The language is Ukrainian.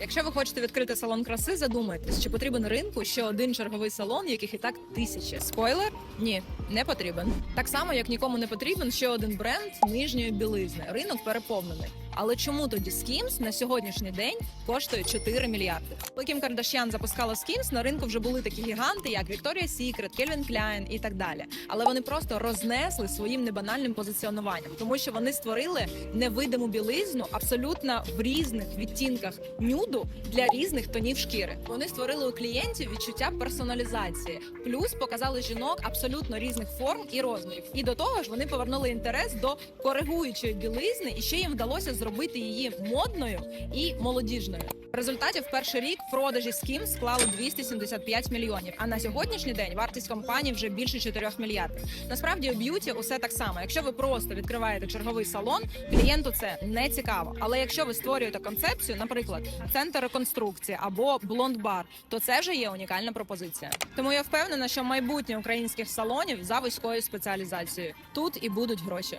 Якщо ви хочете відкрити салон краси, задумайтесь, чи потрібен ринку ще один черговий салон, яких і так тисячі. Спойлер? Ні, не потрібен. Так само, як нікому не потрібен ще один бренд нижньої білизни. Ринок переповнений. Але чому тоді Skims на сьогоднішній день коштує 4 мільярди? Коли Кім Кардашян запускала Skims, на ринку вже були такі гіганти, як Victoria's Secret, Calvin Klein і так далі. Але вони просто рознесли своїм небанальним позиціонуванням, тому що вони створили невидиму білизну абсолютно в різних відтінках нюду для різних тонів шкіри. Вони створили у клієнтів відчуття персоналізації, плюс показали жінок абсолютно різних форм і розмірів. І до того ж, вони повернули інтерес до коригуючої білизни, і ще їм вдалося зробити її модною і молодіжною. В результаті в перший рік продажі Skims склали 275 мільйонів. А на сьогоднішній день вартість компанії вже більше 4 мільярдів. Насправді у б'юті усе так само. Якщо ви просто відкриваєте черговий салон, клієнту це не цікаво. Але якщо ви створюєте концепцію, наприклад, центр реконструкції або блонд-бар, то це вже є унікальна пропозиція. Тому я впевнена, що майбутнє українських салонів за вузькою спеціалізацією тут і будуть гроші.